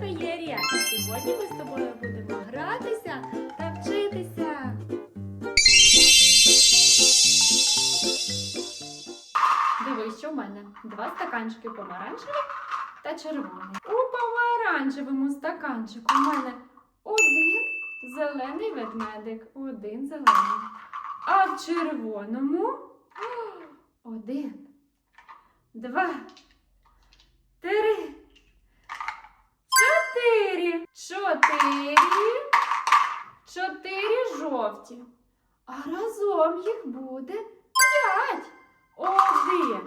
феєрія. І сьогодні ми з тобою будемо гратися та вчитися. Дивись, що в мене два стаканчики помаранчеві та червоний. У помаранчевому стаканчику в мене один зелений ведмедик, один зелений. А в червоному один, два, три, чотири. Чотири. Чотири жовті. А разом їх буде п'ять. Один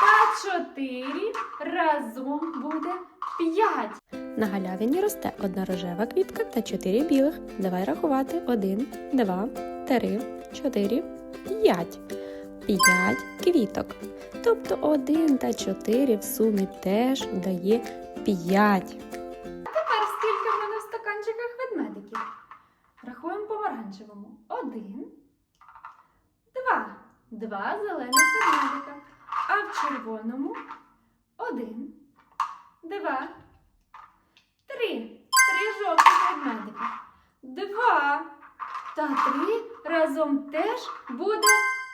та чотири разом буде п'ять. На галявині росте одна рожева квітка та чотири білих. Давай рахувати. Один, два, три, чотири, п'ять. П'ять квіток. Тобто один та чотири в сумі теж дає п'ять. Два. Зелених ведмедика. А в червоному один, два, три. Три жовтих ведмедика. Два та три разом теж буде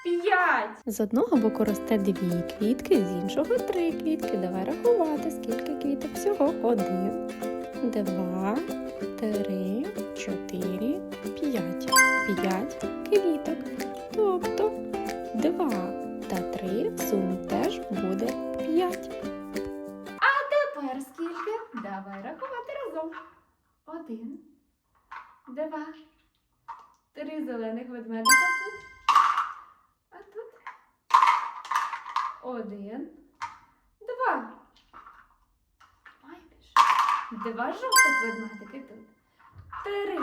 п'ять. З одного боку росте дві квітки, з іншого три квітки. Давай рахувати, скільки квіток всього. Один, два, три, чотири, п'ять. П'ять квіток. Тобто два та три в сумі теж буде п'ять. Тепер скільки? Давай рахувати разом. Один, два, три зелених ведмедика тут. А тут. Один, два. Два жовтих ведмедики тут. Три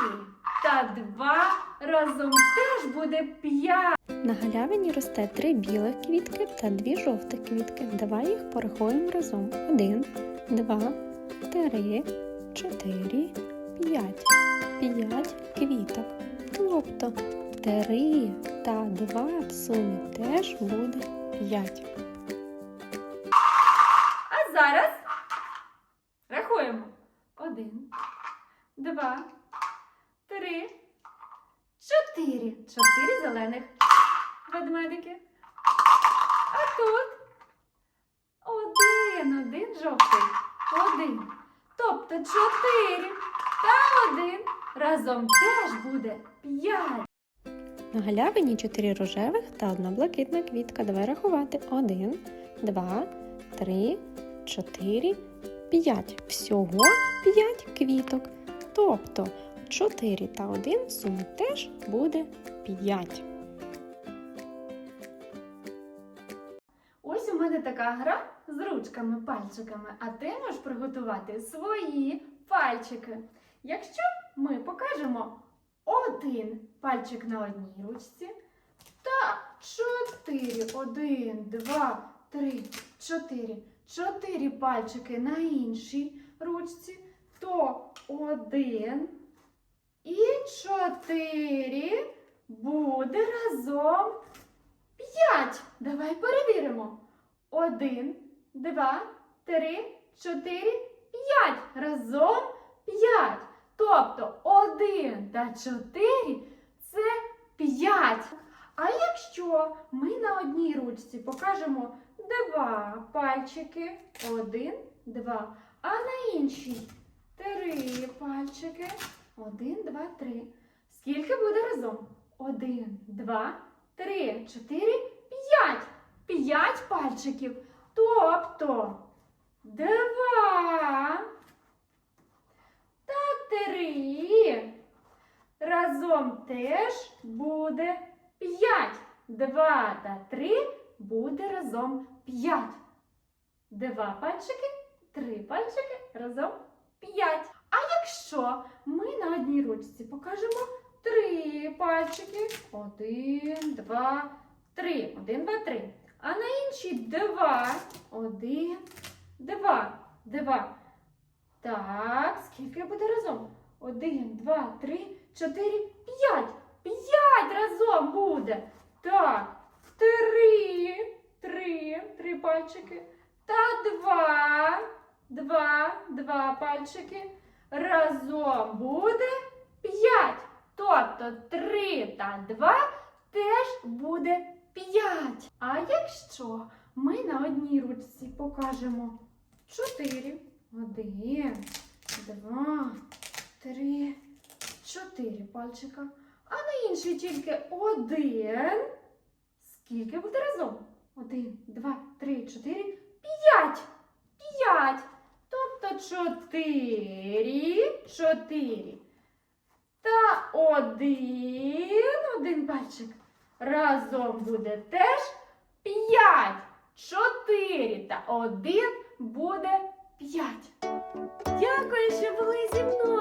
та два разом теж буде п'ять. На галявині росте три білих квітки та дві жовтих квітки. Давай їх порахуємо разом. Один, два, три, чотири, п'ять. П'ять квіток. Тобто три та два в сумі теж буде п'ять. А зараз рахуємо. Один, два, чотири. Чотири зелених ведмедики. А тут один, один жовтий. Один. Тобто чотири та один. Разом теж буде п'ять. На галявині чотири рожевих та одна блакитна квітка. Давай рахувати. Один, два, три, чотири, п'ять. Всього п'ять квіток. Тобто чотири та один в сумі теж буде п'ять. Ось у мене така гра з ручками, пальчиками, а ти можеш приготувати свої пальчики. Якщо ми покажемо один пальчик на одній ручці та чотири, один, два, три, чотири, чотири пальчики на іншій ручці, то один і чотири буде разом П'ять. Давай перевіримо. Один, два, три, чотири, п'ять. Разом п'ять. Тобто один та чотири це п'ять. А якщо ми на одній ручці покажемо два пальчики, один, два, а на іншій три пальчики, один, два, три. Скільки буде разом? Один, два, три, чотири, п'ять. П'ять пальчиків. Тобто два та три. Разом теж буде п'ять. Два та три буде разом п'ять. Два пальчики, три пальчики разом п'ять. А якщо ми на одній ручці покажемо три пальчики. Один, два, три. Один, два, три. А на іншій два. Один, два. Два. Так, скільки буде разом? Один, два, три, чотири, п'ять. П'ять разом буде. Так, три. Три. Три пальчики. Та два. Два. Два. пальчики. Разом буде 5. Тобто 3 та 2 теж буде 5. А якщо ми на одній ручці покажемо 4, 1, 2, 3, 4 пальчика, а на іншій тільки 1, скільки буде разом? 1, 2, 3, 4, 5. 5 чотири, чотири. Та один, один пальчик. Разом буде теж п'ять. Чотири та один буде п'ять. Дякую, що були зі мною.